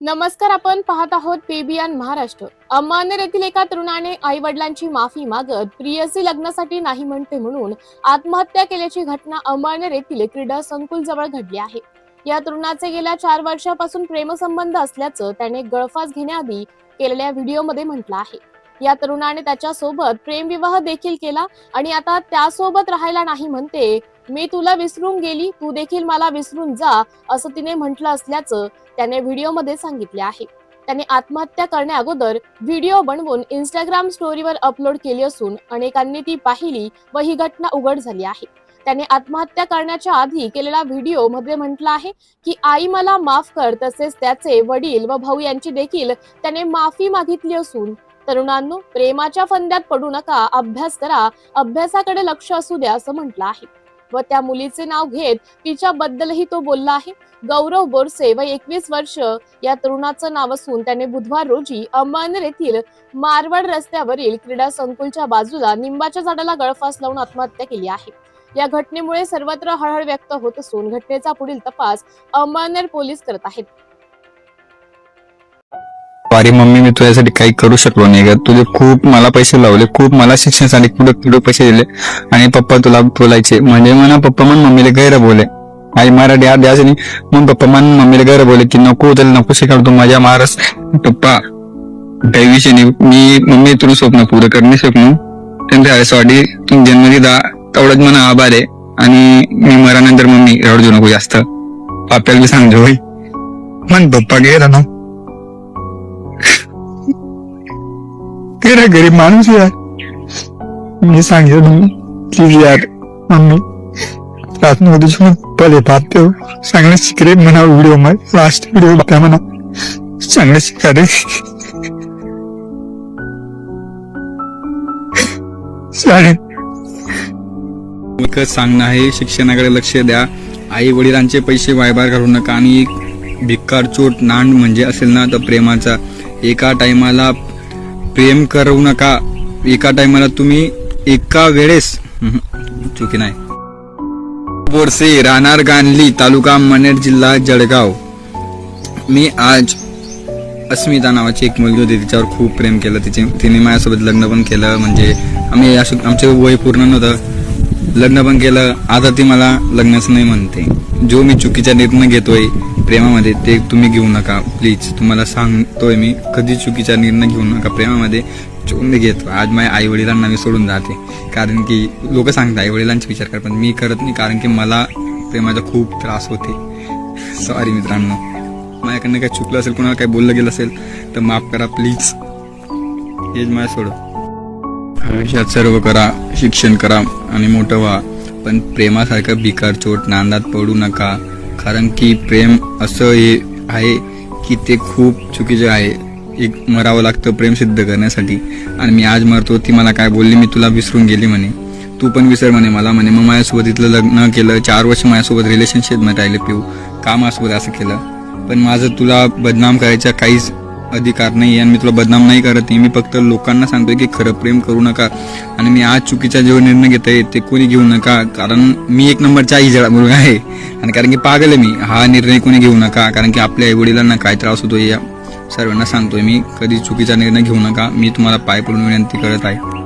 नमस्कार आपण पाहत आहोत पेबियान महाराष्ट्र. अम्मानेर येथील एका तरुणाने आई वडिलांची माफी मागत प्रियसी लग्नासाठी नाही म्हणते म्हणून आत्महत्या केल्याची घटना अम्मानेर येथील क्रीडा संकुल जवळ घडली आहे. या तरुणाचे गेल्या चार वर्षापासून प्रेमसंबंध असल्याचं त्याने गळफास घेण्याआधी केलेल्या व्हिडिओमध्ये म्हटलं आहे. या तरुणाने त्याच्यासोबत प्रेमविवाह देखील केला आणि आता त्यासोबत राहायला नाही म्हणते मी तुला विसरून गेली तू देखील मला विसरून जा असं तिने म्हटलं असल्याचं त्याने व्हिडिओमध्ये सांगितले आहे. त्याने आत्महत्या करण्या अगोदर व्हिडिओ बनवून इंस्टाग्राम स्टोरीवर अपलोड केली असून अनेकांनी ती पाहिली व ही घटना उघड झाली आहे. त्याने आत्महत्या करण्याच्या आधी केलेला व्हिडिओमध्ये म्हटलं आहे की आई मला माफ कर तसेच त्याचे वडील व भाऊ यांची देखील त्याने माफी मागितली असून. तरुणांनो प्रेमाच्या फंद्यात पडू नका अभ्यास करा अभ्यासाकडे लक्ष असू द्या असं म्हटलं आहे. व त्या मुलीचे नाव घेत तिच्याबद्दलही तो बोलला आहे. गौरव बोरसे व एकवीस वर्ष या तरुणाचं नाव असून त्याने बुधवार रोजी अंबानेर येथील मारवाड रस्त्यावरील क्रीडा संकुलच्या बाजूला निंबाच्या झाडाला गळफास लावून आत्महत्या केली आहे. या घटनेमुळे सर्वत्र हळहळ व्यक्त होत असून घटनेचा पुढील तपास अंबानर पोलीस करत आहेत. अरे मम्मी मी तुझ्यासाठी काही करू शकलो नाही ग. तुझे खूप मला पैसे लावले खूप मला शिक्षणासाठी कुठं कुठं पैसे दिले आणि पप्पा तुला बोलायचे. म्हणजे म्हणा पप्पा मन मम्मीला गैर बोले. आई मराठी आज द्यायचं नाही. मग पप्पा म्हण मम्मीला गैर बोले की नको त्याला नको शिकाड तू माझ्या महाराज पप्पा काही विषय नाही. मी मम्मी तुला स्वप्न पूर्ण करणे शकलो त्यांच्या आईसाठी तू जन्म दिला तेवढंच मला आभार आहे. आणि मी मरानंतर मम्मी रडजू नको जास्त. आपल्याला बी सांगजो होय. मन पप्पा गेला ना. ना गरीब माणूस यार। मी सांगितलं तुम्ही प्लीज यार मम्मी रातमध्ये तुम्ही पहिले पाहते हो। चांगलं शिकरे म्हणा व्हिडिओमध्ये लास्ट व्हिडिओ बघा म्हणा चांगलं शिका रे चालेल सांगणं आहे शिक्षणाकडे लक्ष द्या. आई वडिलांचे पैसे वायबार घालू नका आणि भिक्कार चोट नांड म्हणजे असेल ना तर प्रेमाचा. एका टायमाला प्रेम करू नका. एका टायमाला तुम्ही एका वेळेस. चुकी नाही. बोरसे राहणार गांधली तालुका मनेर जिल्हा जळगाव. मी आज अस्मिता नावाची एक मुलगी होती तिच्यावर खूप प्रेम केलं. तिचे तिने माझ्यासोबत लग्न पण केलं. म्हणजे आम्ही आमचे वय पूर्ण नव्हतं. लग्न पण केलं. आता ती मला लग्नच नाही म्हणते. जो मी चुकीचा निर्णय घेतोय प्रेमामध्ये ते तुम्ही घेऊ नका प्लीज तुम्हाला सांगतोय मी कधी चुकीचा निर्णय घेऊ नका. प्रेमामध्ये जो घेतो आज माझ्या आई वडिलांना मी सोडून जाते. कारण की लोक सांगतात आई वडिलांचे विचार कर पण मी करत नाही कारण की मला प्रेमाचा खूप त्रास होते. सॉरी मित्रांनो. माझ्याकडनं काही चुकलं असेल कोणाला काही बोललं गेलं असेल तर माफ करा प्लीज हेच माझ्या सोडं आयुष्यात सर्व करा शिक्षण करा आणि मोठं व्हा. पण प्रेमासारखं भिकार चोट नांदात पडू नका. कारण की प्रेम असं हे आहे की ते खूप चुकीचं आहे. एक मरावं लागतं प्रेम सिद्ध करण्यासाठी. आणि मी आज मरतो ती मला काय बोलली मी तुला विसरून गेली म्हणे. तू पण विसर म्हणे मला म्हणे. मग माझ्यासोबत इथलं लग्न केलं चार वर्ष माझ्यासोबत रिलेशनशिपमध्ये राहिले पिऊ. कामासोबत असं केलं? पण माझं तुला बदनाम करायचा काहीच अधिकार नाही आणि मी तुला बदनाम नाही करत नाही मी फक्त लोकांना सांगतोय की खरं प्रेम करू नका. आणि मी आज चुकीचा जो निर्णय घेत आहे ते कोणी घेऊ नका. कारण मी एक नंबरचा इजळा मुलगा आहे. आणि कारण की पागल आहे मी. हा निर्णय कोणी घेऊ नका. कारण की आपल्या आईवडिलांना काय त्रास होतो या सर्वांना सांगतोय मी. कधी चुकीचा निर्णय घेऊ नका. मी तुम्हाला पाय पडून विनंती करत आहे.